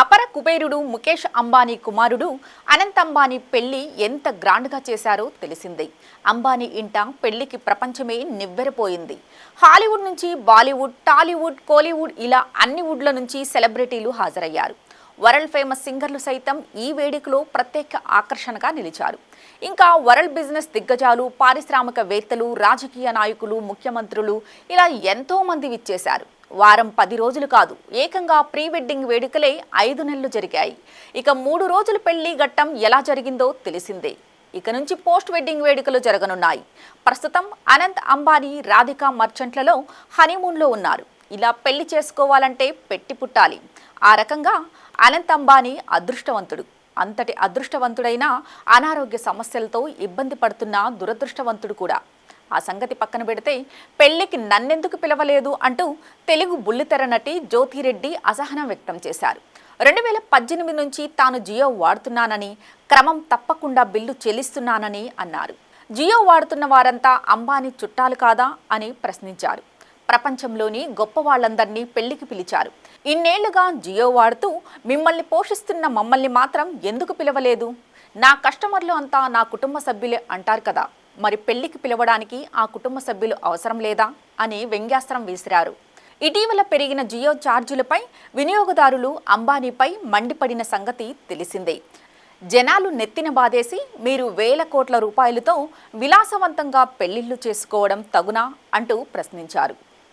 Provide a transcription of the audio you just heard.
అపర కుబేరుడు ముఖేష్ అంబానీ కుమారుడు అనంత్ అంబానీ పెళ్ళి ఎంత గ్రాండ్గా చేశారో తెలిసిందే. అంబానీ ఇంట పెళ్ళికి ప్రపంచమే నివ్వెరపోయింది. హాలీవుడ్ నుంచి బాలీవుడ్ టాలీవుడ్ కోలీవుడ్ ఇలా అన్ని వుడ్ల నుంచి సెలబ్రిటీలు హాజరయ్యారు. వరల్డ్ ఫేమస్ సింగర్లు సైతం ఈ వేడుకలో ప్రత్యేక ఆకర్షణగా నిలిచారు. ఇంకా వరల్డ్ బిజినెస్ దిగ్గజాలు పారిశ్రామికవేత్తలు రాజకీయ నాయకులు ముఖ్యమంత్రులు ఇలా ఎంతో మంది విచ్చేశారు. వారం పది రోజులు కాదు ఏకంగా ప్రీ వెడ్డింగ్ వేడుకలే ఐదు నెలలు జరిగాయి. ఇక మూడు రోజుల పెళ్ళి ఘట్టం ఎలా జరిగిందో తెలిసిందే. ఇక నుంచి పోస్ట్ వెడ్డింగ్ వేడుకలు జరగనున్నాయి. ప్రస్తుతం అనంత్ అంబానీ రాధికా మర్చెంట్లలో హనీమూన్లో ఉన్నారు. ఇలా పెళ్ళి చేసుకోవాలంటే పెట్టి పుట్టాలి. ఆ రకంగా అనంత్ అంబానీ అదృష్టవంతుడు. అంతటి అదృష్టవంతుడైన అనారోగ్య సమస్యలతో ఇబ్బంది పడుతున్న దురదృష్టవంతుడు కూడా. ఆ సంగతి పక్కన పెడితే పెళ్ళికి నన్నెందుకు పిలవలేదు అంటూ తెలుగు బుల్లితెర నటి జ్యోతిరెడ్డి అసహనం వ్యక్తం చేశారు. రెండు వేల పద్దెనిమిది నుంచి తాను జియో వాడుతున్నానని క్రమం తప్పకుండా బిల్లు చెల్లిస్తున్నానని అన్నారు. జియో వాడుతున్న వారంతా అంబానీ చుట్టాలు కాదా అని ప్రశ్నించారు. ప్రపంచంలోని గొప్ప వాళ్ళందరినీ పెళ్ళికి పిలిచారు. ఇన్నేళ్ళుగా జియో వాడుతూ మిమ్మల్ని పోషిస్తున్న మమ్మల్ని మాత్రం ఎందుకు పిలవలేదు? నా కస్టమర్లు అంతా నా కుటుంబ సభ్యులే అంటారు కదా. మరి పెళ్ళికి పిలవడానికి ఆ కుటుంబ సభ్యులు అవసరం లేదా? అని వ్యంగ్యాస్త్రం విసిరారు. ఇటీవల పెరిగిన జియో ఛార్జీలపై వినియోగదారులు అంబానీపై మండిపడిన సంగతి తెలిసిందే. జనాలు నెత్తిన బాధేసి మీరు వేల కోట్ల రూపాయలతో విలాసవంతంగా పెళ్ళిళ్ళు చేసుకోవడం తగునా? అంటూ ప్రశ్నించారు.